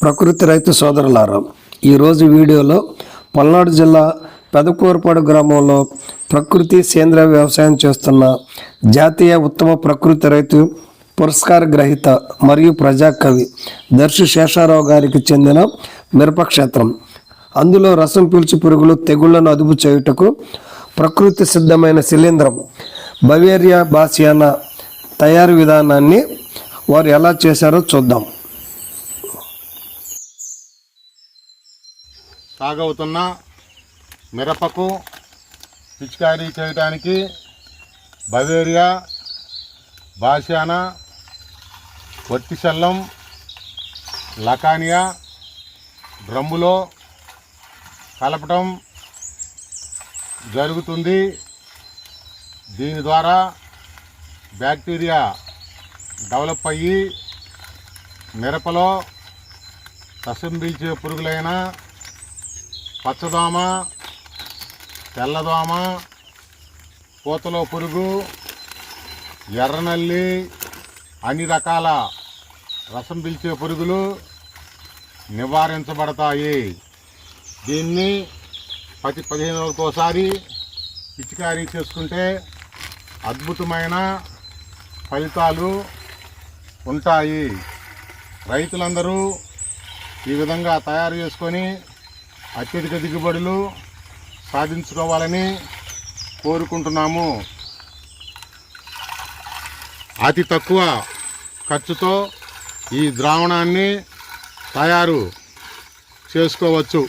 ప్రకృతి రైతు సోదరులారా ఈరోజు వీడియోలో పల్నాడు జిల్లా పెదకూరపాడు గ్రామంలో ప్రకృతి సేంద్రియ వ్యవసాయం చేస్తున్న జాతీయ ఉత్తమ ప్రకృతి రైతు పురస్కార గ్రహీత మరియు ప్రజాకవి దర్శి శేషారావు గారికి చెందిన మిరపక్షేత్రం అందులో రసం పీల్చి పురుగులు తెగుళ్ళను అదుపు చేయుటకు ప్రకృతి సిద్ధమైన శిలీంద్రం బవేరియా బాసియానా తయారు విధానాన్ని వారు ఎలా చేశారో చూద్దాం. సాగవుతున్న మిరపకు పిచికారీ చేయడానికి బవేరియా బాషానా వర్టిసల్లం లకానియా డ్రమ్ములో కలపటం జరుగుతుంది. దీని ద్వారా బ్యాక్టీరియా డెవలప్ అయ్యి మిరపలో రసం పీల్చే పురుగులైన పచ్చదోమ తెల్లదోమ పూతలో పురుగు ఎర్రనల్లి అన్ని రకాల రసం పీల్చే పురుగులు నివారించబడతాయి. దీన్ని ప్రతి పదిహేను రోజులకోసారి పిచికారీ చేసుకుంటే అద్భుతమైన ఫలితాలు ఉంటాయి. రైతులందరూ ఈ విధంగా తయారు చేసుకొని అత్యధిక దిగుబడులు సాధించుకోవాలని కోరుకుంటున్నాము. అతి తక్కువ ఖర్చుతో ఈ ద్రావణాన్ని తయారు చేసుకోవచ్చు.